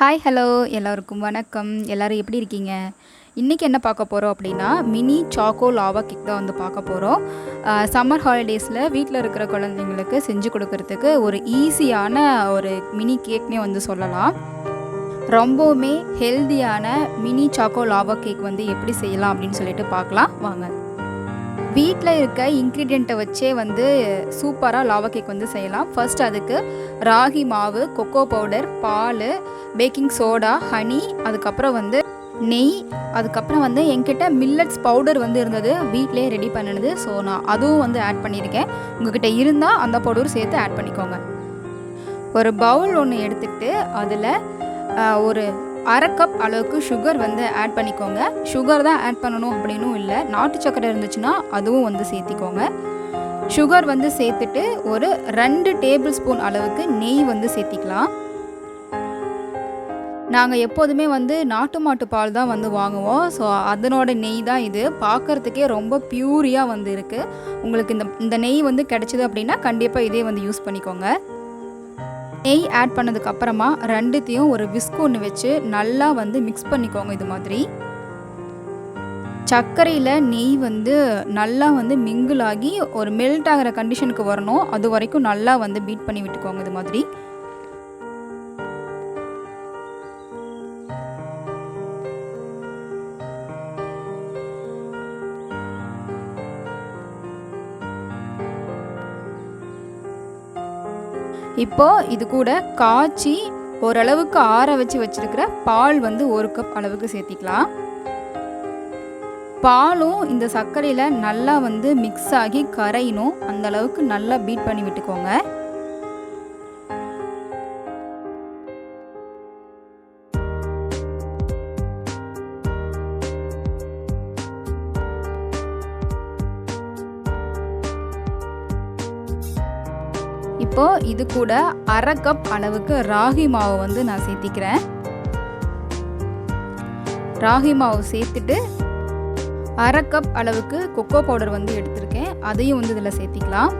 Hi hello எல்லோருக்கும் வணக்கம். எல்லோரும் எப்படி இருக்கீங்க? இன்றைக்கி என்ன பார்க்க போகிறோம் அப்படின்னா மினி சாக்கோ லாவா கேக் தான் வந்து பார்க்க போகிறோம் சம்மர் ஹாலிடேஸில் வீட்டில் இருக்கிற குழந்தைங்களுக்கு செஞ்சு கொடுக்கறதுக்கு ஒரு ஈஸியான ஒரு மினி கேக்னே வந்து சொல்லலாம். ரொம்பவுமே ஹெல்தியான மினி சாக்கோ லாவா கேக் வந்து எப்படி செய்யலாம் அப்படின்னு சொல்லிட்டு பார்க்கலாம். வாங்க. வீட்டில் இருக்க இன்க்ரீடியண்ட்டை வச்சே வந்து சூப்பராக லாவா கேக் வந்து செய்யலாம். ஃபர்ஸ்ட் அதுக்கு ராகி மாவு கொக்கோ பவுடர் பால் பேக்கிங் சோடா ஹனி அதுக்கப்புறம் வந்து நெய் அதுக்கப்புறம் வந்து என்கிட்ட மில்லட்ஸ் பவுடர் வந்து இருந்தது. வீட்டிலே ரெடி பண்ணினது. ஸோ நான் அதுவும் வந்து ஆட் பண்ணியிருக்கேன். உங்ககிட்ட இருந்தால் அந்த பவுடரும் சேர்த்து ஆட் பண்ணிக்கோங்க. ஒரு பவுல் ஒன்று எடுத்துகிட்டு அதில் ஒரு அரை கப் அளவுக்கு சுகர் வந்து ஆட் பண்ணிக்கோங்க. சுகர் தான் ஆட் பண்ணணும் அப்படின்னும் இல்லை. நாட்டு சக்கரை இருந்துச்சுன்னா அதுவும் வந்து சேர்த்திக்கோங்க. சுகர் வந்து சேர்த்துட்டு ஒரு ரெண்டு டேபிள் ஸ்பூன் அளவுக்கு நெய் வந்து சேர்த்திக்கலாம். நாங்கள் எப்போதுமே வந்து நாட்டு மாட்டு பால் தான் வந்து வாங்குவோம். ஸோ அதனோட நெய் தான் இது. பார்க்குறதுக்கே ரொம்ப பியூரியாக வந்து இருக்குது உங்களுக்கு இந்த இந்த நெய் வந்து கிடச்சிது அப்படின்னா கண்டிப்பாக இதே வந்து யூஸ் பண்ணிக்கோங்க. நெய் ஆட் பண்ணதுக்கு அப்புறமா ரெண்டுத்தையும் ஒரு விஸ்க் ஒன்று வச்சு நல்லா வந்து மிக்ஸ் பண்ணிக்கோங்க இது மாதிரி. சர்க்கரையில் நெய் வந்து நல்லா வந்து மிங்கிள் ஆகி ஒரு மெல்ட் ஆகிற கண்டிஷனுக்கு வரணும். அது வரைக்கும் நல்லா வந்து பீட் பண்ணி விட்டுக்கோங்க இது மாதிரி. இப்போ இது கூட காய்ச்சி ஓரளவுக்கு ஆற வச்சு வச்சிருக்கிற பால் வந்து ஒரு கப் அளவுக்கு சேர்த்திக்கலாம். பாலும் இந்த சர்க்கரையில் நல்லா வந்து மிக்ஸ் ஆகி கரையணும். அந்த அளவுக்கு நல்லா பீட் பண்ணி விட்டுக்கோங்க. இப்போ இது கூட அரை கப் அளவுக்கு ராகி மாவு வந்து நான் சேர்த்திக்கிறேன். ராகி மாவு சேர்த்துட்டு அரை கப் அளவுக்கு கொக்கோ பவுடர் வந்து எடுத்திருக்கேன். அதையும் வந்து இதில் சேர்த்திக்கலாம்.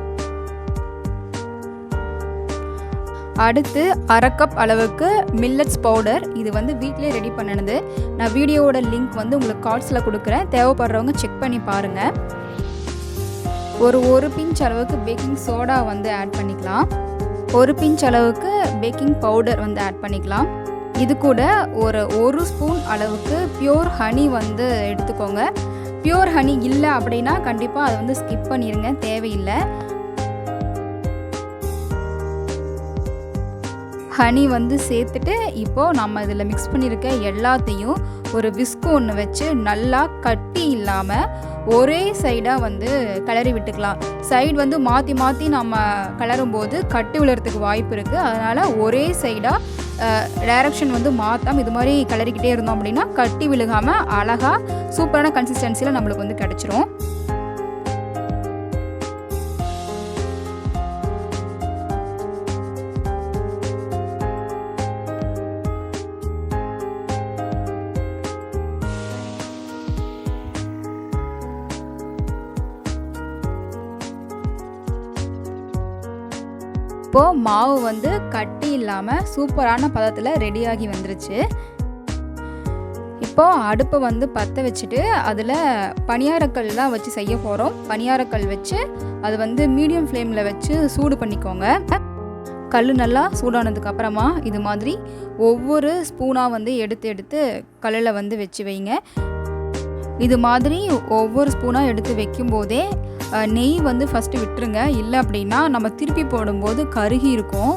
அடுத்து அரை கப் அளவுக்கு மில்லட்ஸ் பவுடர் இது வந்து வீட்டிலே ரெடி பண்ணினது. நான் வீடியோவோட லிங்க் வந்து உங்களுக்கு கார்ட்ஸில் கொடுக்குறேன். தேவைப்படுறவங்க செக் பண்ணி பாருங்கள் ஒரு ஒரு பிஞ்ச் அளவுக்கு பேக்கிங் சோடா வந்து ஆட் பண்ணிக்கலாம். ஒரு பிஞ்ச் அளவுக்கு பேக்கிங் பவுடர் வந்து ஆட் பண்ணிக்கலாம். இது கூட ஒரு ஒரு ஸ்பூன் அளவுக்கு பியோர் ஹனி வந்து எடுத்துக்கோங்க. பியோர் ஹனி இல்லை அப்படின்னா கண்டிப்பாக அதை வந்து ஸ்கிப் பண்ணிடுங்க தேவையில்லை. ஹனி வந்து சேர்த்துட்டு இப்போது நம்ம இதில் மிக்ஸ் பண்ணியிருக்க எல்லாத்தையும் ஒரு விஸ்கு ஒன்று வச்சு நல்லா கட்டி இல்லாமல் ஒரே சைடாக வந்து கிளறி விட்டுக்கலாம். சைடு வந்து மாற்றி மாற்றி நம்ம கிளறும் போது கட்டு விழுறதுக்கு வாய்ப்பு இருக்குது அதனால் ஒரே சைடாக டைரக்ஷன் வந்து மாற்றாம இது மாதிரி கிளறிக்கிட்டே இருந்தோம் அப்படின்னா கட்டி விழுகாமல் அழகாக சூப்பரான கன்சிஸ்டன்சியில் நம்மளுக்கு வந்து கிடச்சிரும். இப்போது மாவு வந்து கட்டி இல்லாமல் சூப்பரான பதத்தில் ரெடியாகி வந்துருச்சு. இப்போது அடுப்பை வந்து பற்ற வச்சுட்டு அதில் பனியாரக்கல் தான் வச்சு செய்ய போகிறோம் பனியாரக்கல் வச்சு அது வந்து மீடியம் ஃப்ளேமில் வச்சு சூடு பண்ணிக்கோங்க. கல் நல்லா சூடானதுக்கு அப்புறமா இது மாதிரி ஒவ்வொரு ஸ்பூனாக வந்து எடுத்து எடுத்து கல்லில் வந்து வச்சு வைங்க. இது மாதிரி ஒவ்வொரு ஸ்பூனாக எடுத்து வைக்கும்போதே நெய் வந்து ஃபஸ்ட்டு விட்டுருங்க. இல்லை அப்படின்னா நம்ம திருப்பி போடும்போது கருகி இருக்கும்.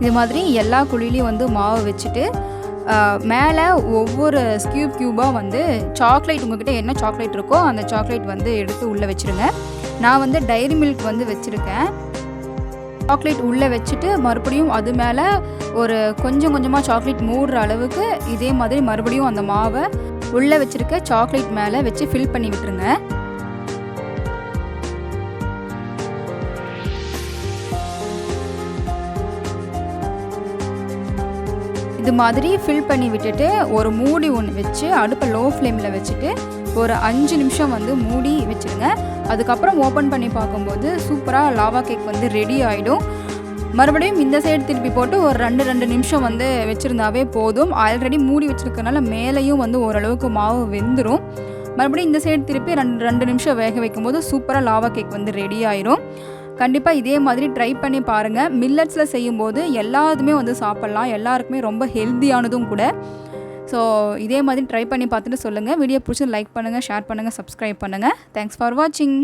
இது மாதிரி எல்லா குழிலையும் வந்து மாவு வச்சுட்டு மேலே ஒவ்வொரு ஸ்கியூப் க்யூபாக வந்து சாக்லேட் உங்ககிட்ட என்ன சாக்லேட் இருக்கோ அந்த சாக்லேட் வந்து எடுத்து உள்ளே வச்சுருங்க. நான் வந்து டைரி மில்க் வந்து வச்சுருக்கேன். சாக்லேட் உள்ளே வச்சுட்டு மறுபடியும் அது மேலே ஒரு கொஞ்சம் கொஞ்சமாக சாக்லேட் மூடுற அளவுக்கு இதே மாதிரி மறுபடியும் அந்த மாவை உள்ளே வச்சுருக்க சாக்லேட் மேலே வச்சு ஃபில் பண்ணி விட்டுருங்க. இது மாதிரி ஃபில் பண்ணி விட்டுட்டு ஒரு மூடி ஒன்று வச்சு அடுப்பை லோ ஃப்ளேமில் வச்சுட்டு ஒரு அஞ்சு நிமிஷம் வந்து மூடி வச்சுருங்க. அதுக்கப்புறம் ஓப்பன் பண்ணி பார்க்கும்போது சூப்பராக லாவா கேக் வந்து ரெடி ஆகிடும் மறுபடியும் இந்த சைடு திருப்பி போட்டு ஒரு ரெண்டு ரெண்டு நிமிஷம் வந்து வச்சுருந்தாவே போதும். ஆல்ரெடி மூடி வச்சுருக்கனால மேலேயும் வந்து ஓரளவுக்கு மாவு வெந்துடும் மறுபடியும் இந்த சைடு திருப்பி ரெண்டு ரெண்டு நிமிஷம் வேக வைக்கும்போது சூப்பராக லாவா கேக் வந்து ரெடி ஆயிரும். கண்டிப்பாக இதே மாதிரி ட்ரை பண்ணி பாருங்கள் மில்லட்ஸில் செய்யும்போது எல்லாத்துமே வந்து சாப்பிட்லாம். எல்லாருக்குமே ரொம்ப ஹெல்த்தியானதும் கூட. ஸோ இதே மாதிரி ட்ரை பண்ணி பார்த்துட்டு சொல்லுங்கள் வீடியோ பிடிச்சி லைக் பண்ணுங்கள் ஷேர் பண்ணுங்கள் சப்ஸ்கிரைப் பண்ணுங்கள் தேங்க்ஸ் ஃபார் வாட்சிங்